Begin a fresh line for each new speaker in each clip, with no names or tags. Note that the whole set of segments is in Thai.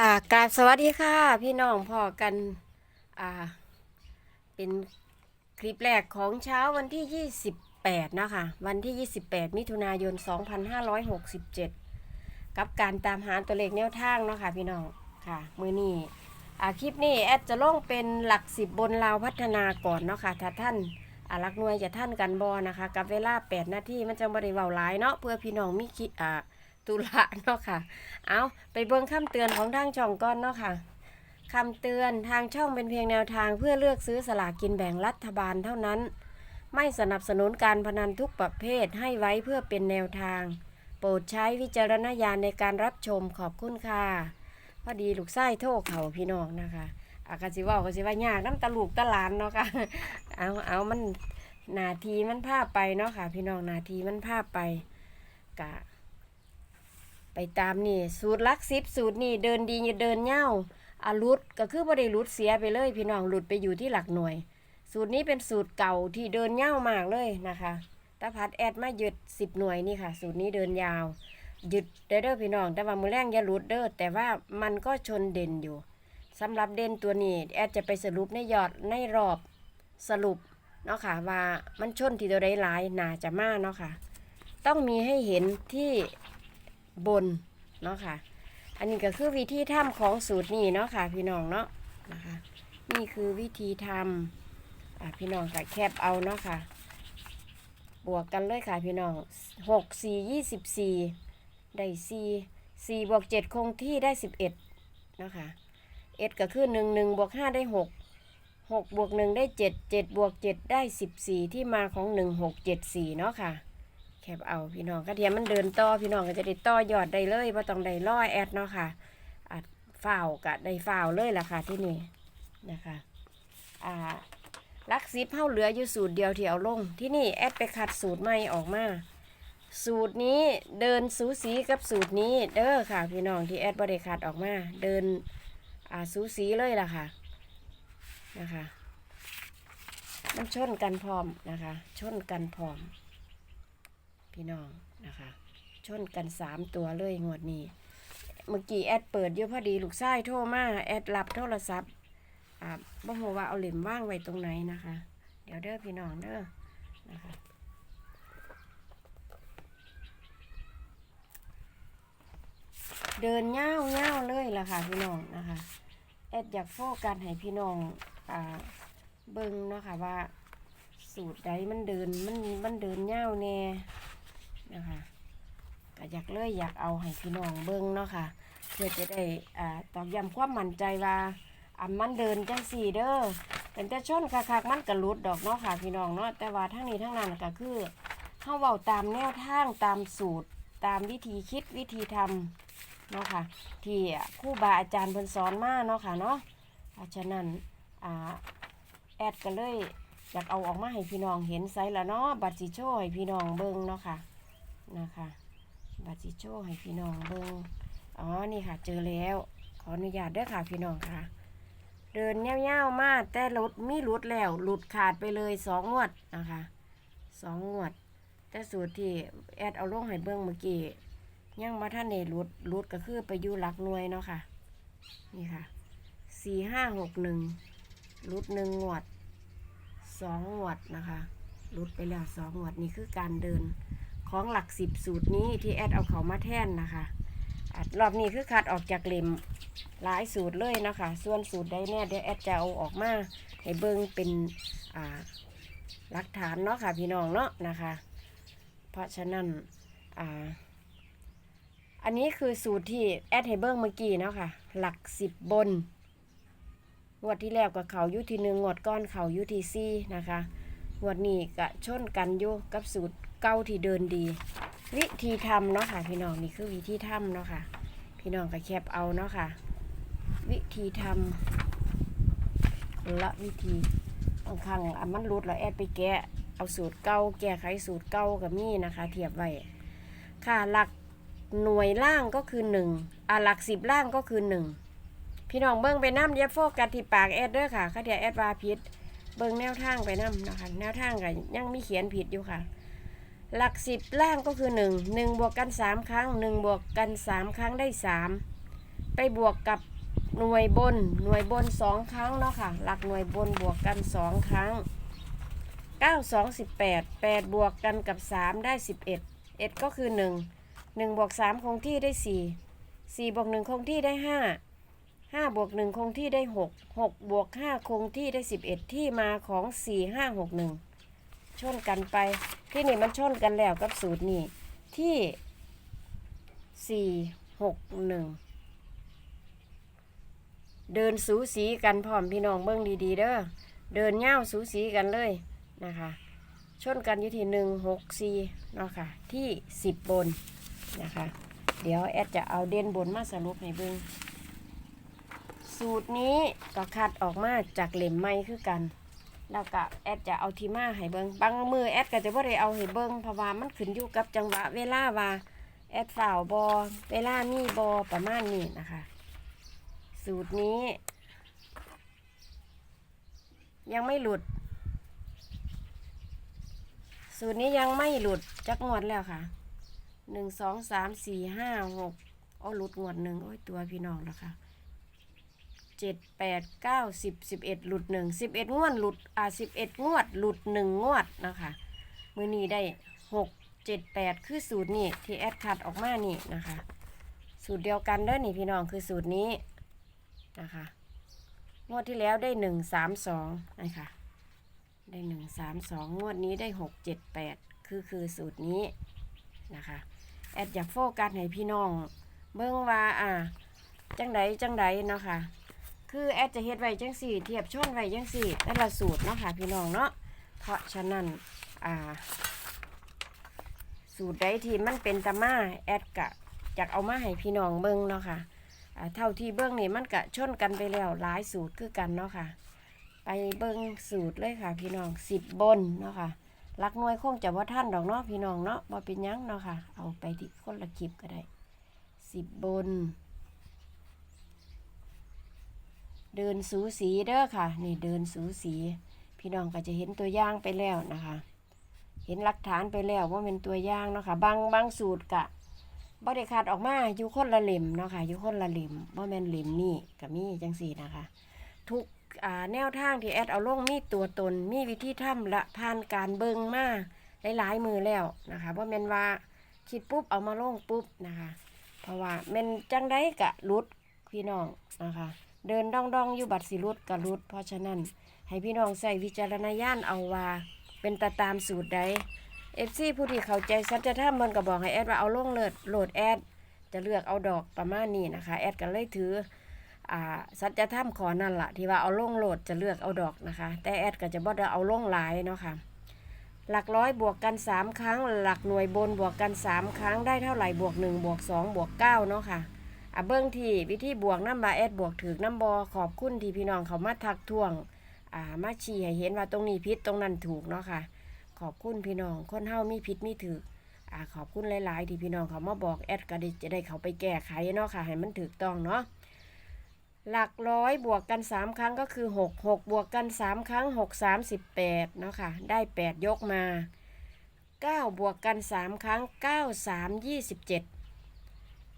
ค่ะกราบสวัสดีค่ะ พี่น้องพ่อกันอ่าเป็นคลิปแรกของเช้าวันที่ 28 นะคะ วันที่ 28 มิถุนายน 2567 กับการตามหาตัวเลขแนวทางเนาะค่ะพี่น้องค่ะ มือนี้อ่าคลิปนี้แอดจะลงเป็นหลักสิบบนลาวพัฒนาก่อนเนาะค่ะถ้าท่านอาหลักหน่วยจะท่านกันบอนะคะ กับเวลา 8 นาทีมันจะบริเวาหลายเนาะเพื่อพี่น้องมีคิดอ่า ตุละเนาะค่ะ เอาไปเบิ่งคำเตือนของทางช่องก่อนเนาะค่ะคำเตือนทางช่องเป็นเพียงแนวทางเพื่อเลือกซื้อสลากกินแบ่งรัฐบาลเท่านั้น ไม่สนับสนุนการพนันทุกประเภทให้ไว้เพื่อเป็นแนวทาง โปรดใช้วิจารณญาณในการรับชมขอบคุณค่ะพอดีลูกไส้โทษเขาพี่น้องนะคะอากาสิว่าก็สิว่ายากน้ำตาลูกตาหลานเนาะค่ะเอาเอามันนาทีมันพาไปเนาะค่ะ พี่น้องนาทีมันพาไปกะ ไปตามนี่ สูตรลักซิปสูตรนี่เดินดีเดินเง่าอารุดก็คือบ่ได้รุดเสียไปเลย พี่น้องหลุดไปอยู่ที่หลักหน่วย สูตรนี้เป็นสูตรเก่าที่เดินเง่ามากเลยนะคะตาพัดแอดมาหยุดสิบหน่วยนี่ค่ะ สูตรนี้เดินยาวหยุดเด้อพี่น้อง แต่ว่ามือแรงอย่าหลุดเด้อแต่ว่ามันก็ชนเด่นอยู่สำหรับเด่นตัวนี้แอดจะไปสรุปในยอดในรอบสรุปเนาะค่ะว่ามันชนที่ตัวใดหลายน่าจะมาเนาะค่ะ ต้องมีให้เห็นที่ บนเนาะค่ะ อันนี้ก็คือวิธีทำของสูตรนี้เนาะค่ะ พี่น้องเนาะนะคะ นี่คือวิธีทำอะพี่น้องก็แคบเอาเนาะค่ะ บวกกันเลยค่ะพี่น้องหกสี่ยี่สิบสี่ได้สี่สี่บวกเจ็ดคงที่ได้สิบเอ็ดเนาะค่ะเอ็ดก็คือหนึ่งหนึ่งบวกห้าได้หกหกบวกหนึ่งได้เจ็ดเจ็ดบวกเจ็ดได้สิบสี่ที่มาของหนึ่งหกเจ็ดสี่เนาะค่ะ แคบเอาพี่น้องกระเทียมมันเดินต่อพี่น้องก็จะได้ต่อยอดได้เลยว่าต้องได้ร้อยแอดเนาะค่ะอัดฝ้าวกะได้ฝ้าวเลยล่ะค่ะที่นี่นะคะอ่าลักซิปเฮาเหลืออยู่สูตรเดียวที่เอาลง ที่นี่แอดไปขัดสูตรใหม่ออกมา สูตรนี้เดินสูสีกับสูตรนี้เด้อค่ะ พี่น้องที่แอดบริขัดออกมา เดินอ่าสูสีเลยล่ะค่ะนะคะมันชนกันพร้อมนะคะ ชนกันพร้อม พี่น้องนะคะ ชนกันสามตัวเลยงวดนี้ เมื่อกี้แอดเปิดอยู่พอดีลูกชายโทรมาแอดรับโทรศัพท์อ่าบ่ฮู้ว่าเอาเหล่มว่างไว้ตรงไหนนะคะ เดี๋ยวเด้อพี่น้องเด้อนะคะเดินเง่าเง่าเลยล่ะค่ะพี่น้องนะคะแอดอยากโฟกัสให้พี่น้องอ่าเบิ่งเนาะค่ะว่าสูตรใดมันเดินมันมันเดินเง่าแน่ นะคะก็อยากเลยอยากเอาให้พี่น้องเบิ้งเนาะค่ะ เพื่อจะได้อ่าตอกย้ำความมั่นใจว่าอ่ามันเดินจังสี่เด้อแต่จะชนคักๆมันกระลุดดอกเนาะค่ะพี่น้องเนาะแต่ว่าทั้งนี้ทั้งนั้นก็คือเข้าเว้าตามแนวทางตามสูตรตามวิธีคิดวิธีทำเนาะค่ะที่ครู่บาอาจารย์เพิ่นสอนมาเนาะค่ะเนาะเพราะฉะนั้นอ่าแอดก็เลยอยากเอาออกมาให้พี่น้องเห็นไซส์ละเนาะบัตรสิโชว์ให้พี่น้องเบิ่งเนาะค่ะ นะคะบัตรจิโชให้พี่น้องเบิงอ๋อ นี่ค่ะ เจอแล้ว ขออนุญาตด้อค่ะพี่น้องค่ะ เดินเงี้ยวๆมากแต่หลุดมีหลุดแล้ว หลุดขาดไปเลยสองงวดนะคะสองงวด แต่สูตรที่แอดเอาลงให้เบิ้งเมื่อกี้ยังมาท่านในหลุดหลุดก็คือไปอยู่หลักหน่วยเนาะค่ะ นี่ค่ะสี่ห้าหกหนึ่งหลุดหนึ่งงวดสองงวดนะคะหลุดไปแล้วสองงวดนี่คือการเดิน ของหลักสิบสูตรนี้ที่แอดเอาเขามาแท่นนะคะอะรอบนี้คือคัดออกจากเล่มหลายสูตรเลยนะคะ ส่วนสูตรใดเนี่ยเดี๋ยวแอดจะเอาออกมาให้เบิ้งเป็นหลักฐานเนาะค่ะพี่น้องเนาะนะคะ เพราะฉะนั้นอ่าอันนี้คือสูตรที่แอดให้เบิ้งเมื่อกี้เนาะค่ะ หลักสิบบนงวดที่แล้วกับเขายุทีหนึ่งงวดก้อนเขายุทีซี่นะคะงวดนี้ก็ชนกันอยู่กับสูตร เก้าที่เดินดี วิธีทำเนาะค่ะ พี่น้องนี่คือวิธีทำเนาะค่ะ พี่น้องก็แคบเอาเนาะค่ะ วิธีทำละวิธีบางครั้งอะมันรุดแล้วแอดไปแกะเอาสูตรเก้าแก้ไขสูตรเก้ากับมีนะคะ เทียบไว้ค่ะหลักหน่วยล่างก็คือหนึ่งอะหลักสิบล่างก็คือหนึ่งพี่น้องเบิ้งไปน้ำเย็บโฟกัสที่ปากแอดเด้อค่ะข้าเดียแอดวาพิษเบิ้งแนวทางไปน้ำนะคะแนวทางก็ยังมีเขียนผิดอยู่ค่ะ หลักสิบล่างก็คือหนึ่งหนึ่งบวกกันสามครั้งหนึ่งบวกกันสามครั้งได้สามไปบวกกับหน่วยบน หน่วยบนสองครั้งเนาะค่ะ หลักหน่วยบนบวกกันสองครั้งเก้าสองสิบแปดแปดบวกกันกับสามได้สิบเอ็ดเอ็ดก็คือหนึ่งหนึ่งบวกสามคงที่ได้สี่สี่บวกหนึ่งคงที่ได้ห้าห้าบวกหนึ่งคงที่ได้หกหกบวกห้าคงที่ได้สิบเอ็ดที่มาของสี่ห้าหกหนึ่ง ชนกันไป ที่นี่มันชนกันแล้วกับสูตรนี่ที่สี่หกหนึ่งเดินสูสีกันพร้อมพี่น้องเบิ้งดีๆเด้อเดินเง่าวสูสีกันเลยนะคะชนกันอยู่ที่หนึ่งหกสี่เนาะค่ะที่สิบบนนะคะ เดี๋ยวแอดจะเอาเด่นบนมาสรุปให้เบิ้งสูตรนี้ก็คัดออกมาจากเหล่มไม้คือกัน แล้วก็แอดจะเอาทีมาให้เบิงบางมือแอดก็จะบ่ได้เอาให้เบิงเพราะว่ามันขึ้นอยู่กับจังหวะเวลาว่าแอดฝ่าวบอเวลามีบอประมาณนี้นะคะ สูตรนี้ ยังไม่หลุด สูตรนี้ยังไม่หลุดจักงวดแล้วค่ะหนึ่งสองสามสี่ห้าหกโอ้หลุดงวดหนึ่งโอ้ยตัวพี่น้องแล้วค่ะ จ็ดแปดเก้าสิบสิบเอ็ดหลุดหนึ่งสิบเอ็ดงวดหลุดอ่าสิบเอ็ดงวด หลุดหนึ่งงวดนะคะมือนี้ได้หกเจ็ดแปดคือสูตรนี้ที่แอดคัดออกมานี่นะคะ สูตรเดียวกันเด้อนี่พี่น้องคือสูตรนี้นะคะงวดที่แล้วได้หนึ่งสามสองนะคะได้หนึ่งสามสองงวดนี้ได้หกเจ็ดแปดคือคือสูตรนี้นะคะแอดอยากโฟกัสให้พี่น้อง เบิ่งว่าอ่าจังใดจังใดเนาะค่ะ คือแอดจะเฮ็ดไว้จังสี่เทียบชนไว้จังสี่แต่ละสูตรเนาะค่ะพี่น้องเนาะเพราะฉะนั้นอ่า สูตรใดที่มันเป็นตามาแอดกะอยากเอามาให้พี่น้องเบิ่งเนาะค่ะอ่าเท่าที่เบื้องนี่มันกะชนกันไปแล้วหลายสูตรคือกันเนาะค่ะ ไปเบิ้งสูตรเลยค่ะ พี่น้องสิบบนเนาะค่ะรักน่วยคงจะว่าท่านดอกเนาะพี่น้องเนาะว่าเป็นยังเนาะค่ะ เอาไปที่คนละคลิปก็ได้สิบบน เดินสูสีเด้อค่ะ นี่เดินสูสี พี่น้องก็จะเห็นตัวอย่างไปแล้วนะคะ เห็นหลักฐานไปแล้วว่าเป็นตัวอย่างเนาะค่ะบางบางสูตรกะบริขาดออกมาอยู่คนละเหล่มเนาะค่ะอยู่คนละเหล่มว่าแม่นเหล่มนี่กับมีจังสี่นะคะ ทุกแนวทางที่แอดเอาลงมีตัวตนมีวิธีทำและผ่านการเบิงมาหลายๆมือแล้วนะคะว่าแม่นว่าคิดปุ๊บเอามาลงปุ๊บนะคะ เพราะว่าแม่นจังได้กะรุดพี่น้องนะคะ เดินดองดองอยู่บัดสิรุดกะรุด เพราะฉะนั้น ให้พี่น้องใส่วิจารณญาณเอาว่าเป็นตาตามสูตรใดเอฟซีผู้ที่เข้าใจสัจธรรมมันก็บอกให้แอดว่าเอาลงเลิศโหลดแอดจะเลือกเอาดอกประมาณนี้นะคะ แอดก็เลยถืออ่าสัจธรรมขอนั่นละที่ว่าเอาลงโหลดจะเลือกเอาดอกนะคะ แต่แอดก็จะบ่ได้เอาลงหลายเนาะค่ะหลักร้อยบวกกัน 3 ครั้ง หลักหน่วยบนบวกกัน 3 ครั้งได้เท่าไหร่บวก 1 บวก 2 บวก9เนาะค่ะ อะเบิ้งที่วิธีบวกน้ำบาแอดบวกถือน้ำบอขอบคุณที่พี่น้องเขามาทักท้วงอ่ามาชี้ให้เห็นว่าตรงนี้พิษตรงนั้นถูกเนาะค่ะ ขอบคุณพี่น้องคนเฮามีผิดมีถืออ่าขอบคุณหลาย ๆ ที่พี่น้องเขามาบอกแอดก็ได้จะได้เขาไปแก้ไขเนาะค่ะให้มันถูกต้องเนาะหลักร้อยบวกกัน 3 ครั้งก็คือ 6 6 บวกกัน 3 ครั้ง 6 38เนาะค่ะ ได้ 8 ยกมา 9 บวกกัน 3 ครั้ง 9 3 27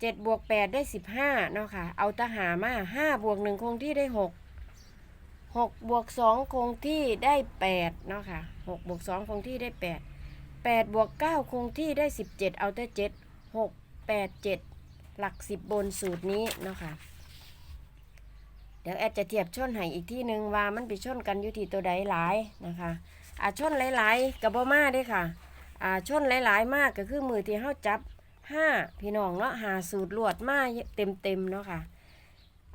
7บวก8ได้15เนาะค่ะ เอาตะหามา5บวก1คงที่ได้6 6บวก2คงที่ได้8เนาะค่ะ6บวก2คงที่ได้8 8บวก9คงที่ได้17เจ็ดเอาแต่7 6 8 7หกแปดเจ็ดหลัก10บบนสูตรนี้เนาะค่ะ เดี๋ยวแอดจะเทียบช่นให้อีกที่หนึ่งว่ามันไปช่นกันอยู่ที่ตัวใดหลายนะคะอ่าช่นหลายๆกับบ่มาด้อค่ะอ่าช่นหลายๆมากก็คือมือที่เฮาจับ ห้าพี่น้องเนาะหาสูตรลวดมาเต็มๆเนาะค่ะ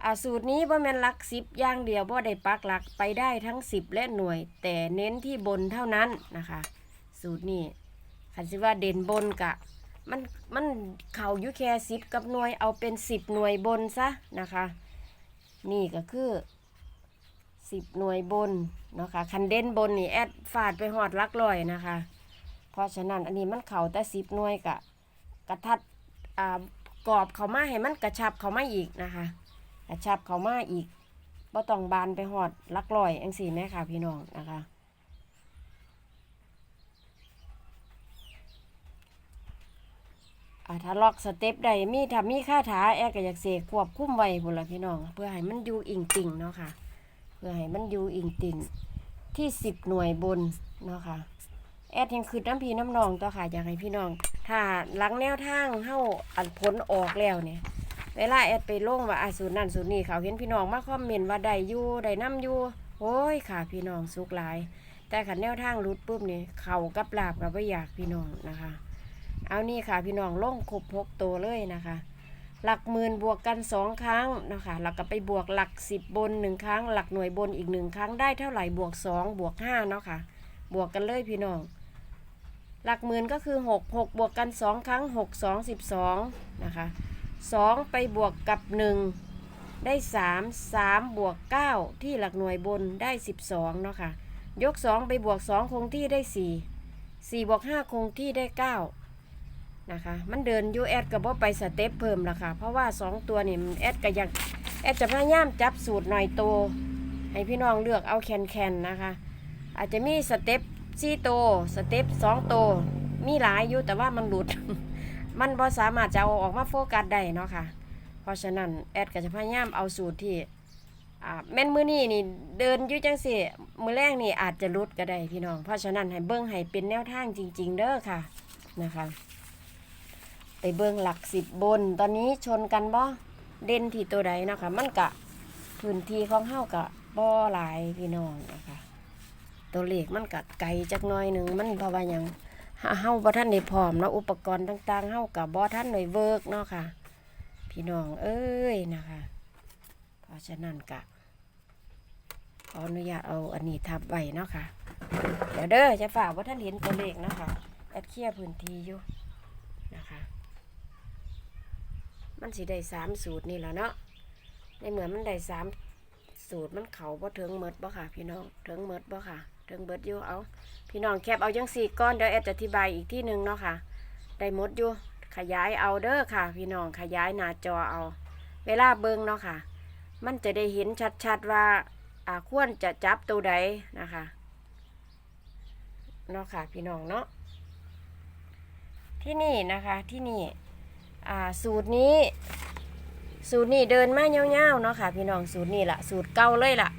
อาสูตรนี้บ่แม่นลักสิบย่างเดียวบ่ได้ปักหลักไปได้ทั้งสิบและหน่วย แต่เน้นที่บนเท่านั้นนะคะ สูตรนี้คันสิว่าเด่นบนกะมันมันเข่ายู่แค่สิบกับหน่วยเอาเป็นสิบหน่วยบนซะนะคะ นี่ก็คือสิบหน่วยบนเนาะคะคันเด่นบนนี่แอดฟาดไปหอดลักลอยนะคะ เพราะฉะนั้นอันนี้มันเข่าแต่สิบหน่วยกะ กระทัดอ่ากรอบเขามาให้มันกระชับเขามาอีกนะคะ กระชับเขามาอีกบ่ต้องบานไปหอดลักลอยอังสี่แม่ค่ะพี่น้องนะคะถ้าล็อกสเต็ปใดมีถ้ามีค่าถาแอดก็อยากเสกควบคุมไว้พุ่นละพี่น้อง เพื่อให้มันอยู่อิงติ่งเนาะค่ะ เพื่อให้มันอยู่อิงติ่งที่สิบหน่วยบนเนาะค่ะ แอดยังคือน้ำพีน้ำนองตัวค่ะอยากให้พี่น้อง ถ้าหลังแนวทางเฮาอันผลออกแล้วเนี่ยเวลาแอดไปลงว่าอาสูตรนั่นสูตรนี้เขาเห็นพี่น้องมาคอมเมนต์ว่าได้อยู่ได้น้ำอยู่โอ้ยค่ะพี่น้องสุกหลาย แต่ขันแนวทางรุดปุ๊บนี่เข่ากับลาบกับไม่อยากพี่น้องนะคะ เอานี่ค่ะพี่น้องลงครบหกตัวเลยนะคะ หลักหมื่นบวกกันสองครั้งนะคะแล้วก็ไปบวกหลักสิบบนหนึ่งครั้ง หลักหน่วยบนอีกหนึ่งครั้งได้เท่าไหร่บวกสองบวกห้าเนาะค่ะ บวกกันเลยพี่น้อง หลักหมื่นก็คือหกหกบวกกันสองครั้งหกสองสิบสองนะคะสองไปบวกกับหนึ่งได้สามสามบวกเก้าที่หลักหน่วยบนได้สิบสองเนาะค่ะ ยกสองไปบวกสองคงที่ได้สี่สี่บวกห้าคงที่ได้เก้านะคะ มันเดินยูแอดกับว่าไปสเต็ปเพิ่มละค่ะ เพราะว่าสองตัวนี่มันแอดก็ยากแอดจะพยายามจับสูตรหน่อยโต ให้พี่น้องเลือกเอาแคนแคนๆนะคะ อาจจะมีสเต็ป สี่โตวสเต็ปสองโตวมีหลายอยู่แต่ว่ามันหลุด มันพอสามารถจะเอาออกมาโฟกัสได้เนาะค่ะ เพราะฉะนั้นแอดก็จะพยายามเอาสูตรที่แม่นมือนี่นี่เดินยู่จังสิมือแรกนี่อาจจะรุดก็ได้พี่น้อง เพราะฉะนั้นให้เบิ้งให้เป็นแนวทางจริง ๆ เด้อค่ะนะคะ ไปเบิ้งหลักสิบบน ตอนนี้ชนกันบ่เด่นที่ตัวใดเนาะคะ มันกะพื้นที่ของเฮากะบ่หลายพี่น้องนะคะ ตัวเลขมันกะไกลจักหน่อยหนึ่งมันเพราะว่ายังเฮาบ่ทันได้พร้อมเนาะอุปกรณ์ต่างๆเฮากะบ่ทันได้เวิร์กเนาะค่ะ พี่น้องเอ้ยนะคะ เพราะฉะนั้นกะขออนุญาตเอาอันนี้ทับไว้เนาะค่ะ เดี๋ยวเด้อจะฝากว่าท่านเห็นตัวเลขเนาะค่ะแอดเคลียร์พื้นที่อยู่นะคะ มันสิได้สามสูตรนี่แหละเนาะในเหมือนมันได้สามสูตรมันเขาบ่เทิงเมดบ่ค่ะ พี่น้องเทิงเมดบ่ค่ะ เทิงเบิดอยู่เอา พี่น้องแคบเอาจังสี่ก้อนเดี๋ยวแอดจะอธิบายอีกที่หนึ่งเนาะค่ะ ได้หมดอยู่ ขยายเอาเด้อค่ะ พี่น้องขยายหน้าจอเอา เวลาเบิ่งเนาะค่ะ มันจะได้เห็นชัดๆว่าอ่าควรจะจับตัวใดนะคะเนาะค่ะ พี่น้องเนาะที่นี่นะคะที่นี่อ่าสูตรนี้ สูตรนี้เดินมาเงาวๆเนาะค่ะ พี่น้องสูตรนี้ละสูตรเก่าเลยล่ะ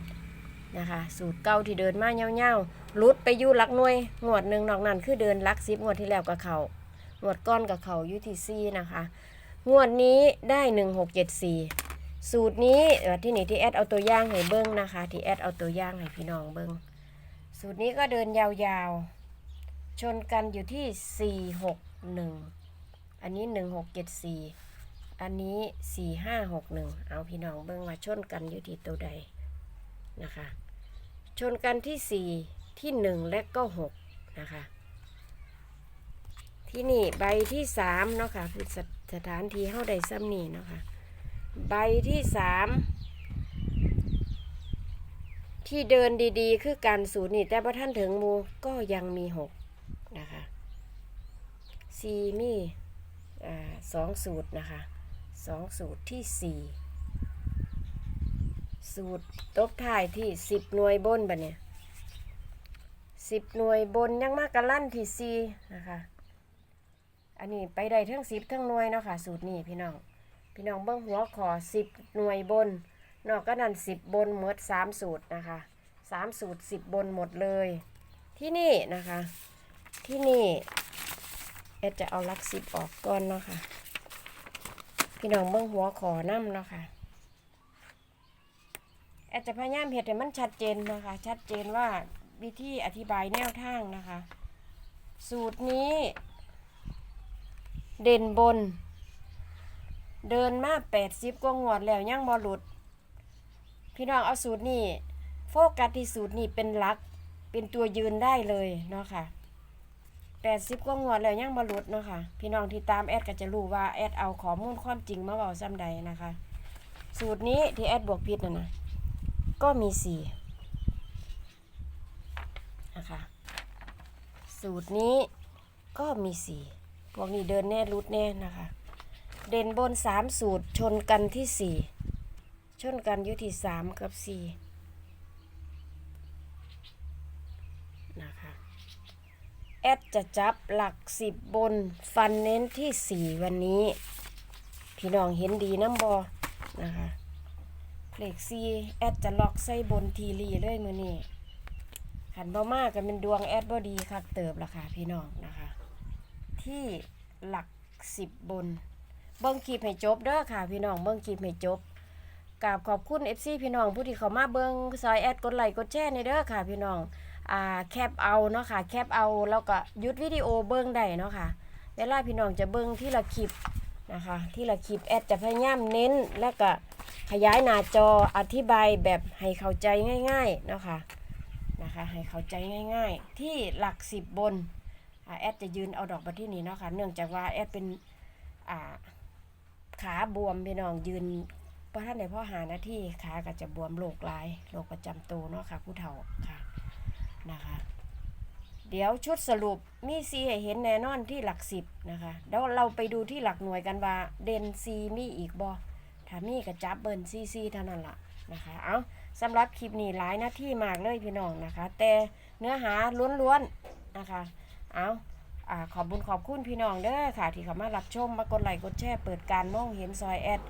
นะคะ สูตรเก่าที่เดินมาเงาวๆลุดไปยู่หลักหน่วยงวดหนึ่งนอกนั้นคือเดินหลักสิบงวดที่แล้วกับเขางวดก้อนกับเขายุทีซีนะคะ งวดนี้ได้หนึ่งหกเจ็ดสี่สูตรนี้ที่นี่ที่แอดเอาตัวอย่างให้เบิ้งนะคะ ที่แอดเอาตัวอย่างให้พี่น้องเบิ้งสูตรนี้ก็เดินยาวๆ ชนกันอยู่ที่ 4 6 1 อันนี้ 1 6 7 4 อันนี้ 4 5 6 1 เอาพี่น้องเบิ้งว่าชนกันอยู่ที่ตัวใด นะคะ ชนกันที่ 4 ที่ 1 และก็ 6 นะคะ ที่นี่ใบที่ 3 เนาะค่ะคือสสถานที่เฮาได้ซ้ำนี่เนาะค่ะใบที่สามที่เดินดีๆ คือการสูตรนี่แต่พอท่านถึงมูก็ยังมีหกนะคะซีมีอ่าสองสูตรนะคะสองสูตรที่สี่ สูตรตบท้ายที่สิบหน่วยบนบะเนี่ยสิบหน่วยบนยังมากกะลั่นที่สี่นะคะ อันนี้ไปได้ทั้งสิบทั้งหน่วยเนาะค่ะ สูตรนี้พี่น้อง พี่น้องเบิ้งหัวขอสิบหน่วยบน นอกก็นั่นสิบบนหมดสามสูตรนะคะสามสูตรสิบบนหมดเลย ที่นี่นะคะ ที่นี่เอจะเอาลักสิบออกก่อนเนาะค่ะ พี่น้องเบิ้งหัวขอน้ำเนาะค่ะ แอดจะพยายามเห็ดให้มันชัดเจนนะคะ ชัดเจนว่าวิธีอธิบายแนวทางนะคะ สูตรนี้ เด่นบน เดินมาแปดสิบกว่างวดแล้วยังบอหลุด พี่น้องเอาสูตรนี้ โฟกัสที่สูตรนี้เป็นหลัก เป็นตัวยืนได้เลยเนาะค่ะแปดสิบกว่างวดแล้วยังบอหลุดเนาะค่ะพี่น้องที่ตามแอดก็จะรู้ว่าแอดเอาข้อมูลความจริงมาบอกซ้ำใดนะคะ สูตรนี้ที่แอดบวกพิษนะนะ ก็มีสี่นะคะสูตรนี้ก็มีสี่พวกนี้เดินแน่รุดแน่นะคะ เด่นบนสามสูตรชนกันที่สี่ชนกันอยู่ที่สามกับสี่นะคะแอดจะจับหลักสิบบนฟันเน้นที่สี่วันนี้ พี่น้องเห็นดีน้ำบอนะคะ เลขซีแอดจะล็อกใส่บนทีรีเลยมือนี้ขันบ่มากกันเป็นดวงแอดบ่ดีคักเติบละค่ะพี่น้องนะคะ ที่หลักสิบบน เบิ้งคลิปให้จบเด้อค่ะพี่น้องเบิ้งคลิปให้จบกราบขอบคุณ FC พี่น้องผู้ที่เข้ามาเบิ้งซอยแอดกดไลค์กดแชร์ในเด้อค่ะพี่น้องอ่าแคปเอาเนาะค่ะแคปเอาแล้วก็ยุดวิดีโอเบิ้งได้เนาะค่ะเวลาพี่น้องจะเบิ้งที่ละคลิป นะคะที่ละคลิปแอดจะพยายามเน้นและก็ขยายหน้าจออธิบายแบบให้เข้าใจง่ายๆเนาะค่ะนะคะให้เข้าใจง่ายๆ ที่หลักสิบบนอแอดจะยืนเอาดอกบัตที่นี้เนาะค่ะเนื่องจากว่าแอดเป็นขาบวมพี่น้องยืนเพราะท่านในพ่อหาหน้าที่ขาก็จะบวมโรคลายโรคประจำตัวเนาะค่ะผู้เฒ่าค่ะนะคะ เดี๋ยวชุดสรุปมีซีให้เห็นแน่นอนที่หลักสิบนะคะเดี๋ยวเราไปดูที่หลักหน่วยกันว่า เดนซีมีอีกบอถ้ามีก็จับเบิร์นซีซีเท่านั้นล่ะนะคะเอาสำหรับคลิปนี้หลายหน้าที่มากเลยพี่น้องนะคะ แต่เนื้อหาล้วนๆนะคะเอาอาขอบบุญขอบคุณพี่น้องเด้อค่ะ ที่เข้ามารับชมมากดไลค์กดแชร์เปิดการมองเห็นซอยแอด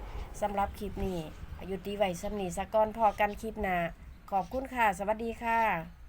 สำหรับคลิปนี้อายุตีไว้สำนีสะกอนพอกันคลิปหน้าขอบคุณค่ะ สวัสดีค่ะ